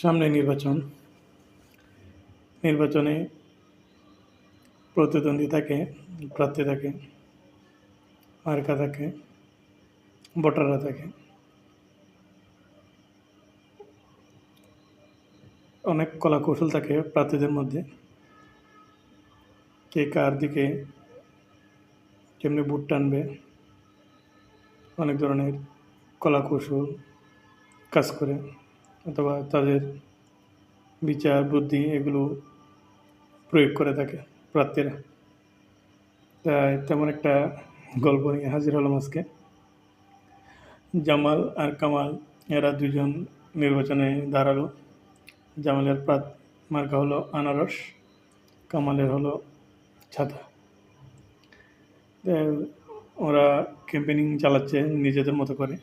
সামনে নির্বাচন। নির্বাচনে প্রতিদ্বন্দ্বী থাকে, প্রার্থী থাকে, মার্কা থাকে, ভোটাররা থাকে। অনেক কলা কৌশল থাকে প্রার্থীদের মধ্যে। কে কার দিকে কেমনি ভোট টানবে, অনেক ধরনের কলা কৌশল কাজ করে। অথবা তাদের বিচার, বুদ্ধি এগুলো প্রয়োগ করে থাকে প্রার্থীরা তাই তেমন একটা গল্প নিয়ে হাজির হলাম আজকে। জামাল আর কামাল, এরা দুজন নির্বাচনে দাঁড়াল। জামালের প্রাত মার্কা হলো আনারস, কামালের হলো ছাতা। ওরা ক্যাম্পেনিং চালাচ্ছে নিজেদের মতো করে।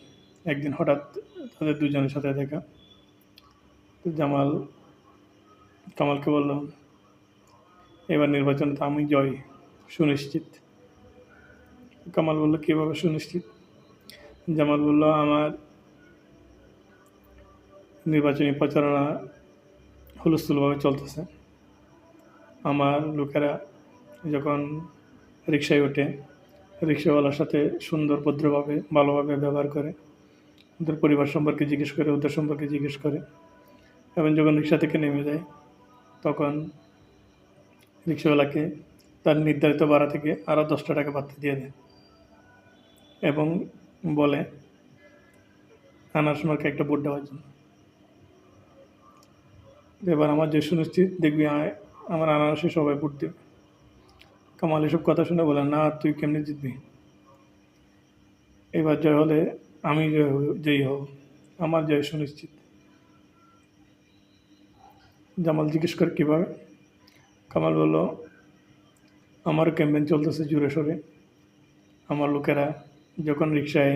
একদিন হঠাৎ তাদের দুজনের সাথে দেখা। জামাল কামালকে বলল এবার নির্বাচনে তো আমি জয়, সুনিশ্চিত। কামাল বলল, কীভাবে সুনিশ্চিত? জামাল বলল, আমার নির্বাচনী প্রচারণা হুলস্থুলভাবে চলতেছে। আমার লোকেরা যখন রিক্সায় ওঠে রিক্সাওয়ালার সাথে সুন্দর, ভদ্রভাবে, ভালোভাবে ব্যবহার করে, ওদের পরিবার সম্পর্কে জিজ্ঞেস করে, ওদের সম্পর্কে জিজ্ঞেস করে। এবং যখন রিক্সা থেকে নেমে যায়, তখন রিক্সাওয়ালাকে তার নির্ধারিত ভাড়া থেকে আরও দশটা টাকা বাড়তে দিয়ে দেয় এবং বলে, আনারস মার্কে একটা ভোট দেওয়ার জন্য। এবার আমার যে সুনিশ্চিত দেখবি আমার আনারসে সবাই ভোট দেবে। কামাল এসব কথা শুনে বলে, না, তুই কেমনি জিতবি? এবার জয় হলে আমি জয় জয়ী হব। আমার জয় সুনিশ্চিত। জামাল জিজ্ঞেস করে কীভাবে কামাল বলল, আমার ক্যাম্পেন চলতেছে জোরে সোরে আমার লোকেরা যখন রিক্সায়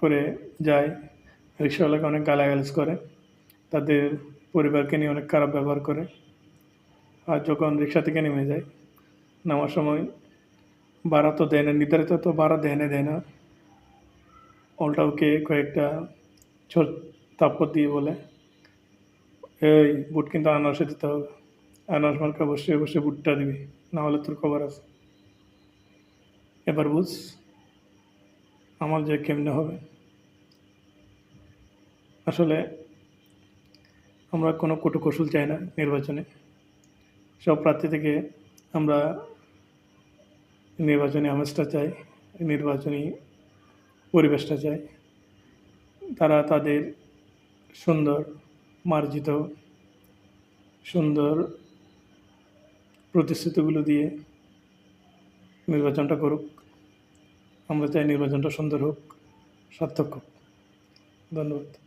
করে যায় রিক্সাওয়ালাকে অনেক গালাগালাজ করে। তাদের পরিবারকে নিয়ে অনেক খারাপ ব্যবহার করে। আর যখন রিক্সা থেকে নেমে যায়, নামার সময় ভাড়া তো দেয় না, নির্ধারিত তো ভাড়া দেয় না দেয় না। উল্টা ওকে কয়েকটা তাপ্পর দিয়ে বলে। এই বুট কিন্তু আনারসে দিতে হবে। আনারস মার্কে অবশ্যই অবশ্যই বুটটা দিবি, না হলে তোর খবর আছে। এবার বুঝ, আমার যে কেমনে হবে। আসলে আমরা কোনো কটু কৌশল চাই না নির্বাচনে। সব প্রার্থী থেকে আমরা নির্বাচনী আমেজটা চাই, নির্বাচনী পরিবেশটা চাই। তারা তাদের সুন্দর মার্জিত সুন্দর প্রতিশ্রুতিগুলো দিয়ে নির্বাচনটা করুক। আমরা চাই নির্বাচনটা সুন্দর হোক সার্থক হোক। ধন্যবাদ।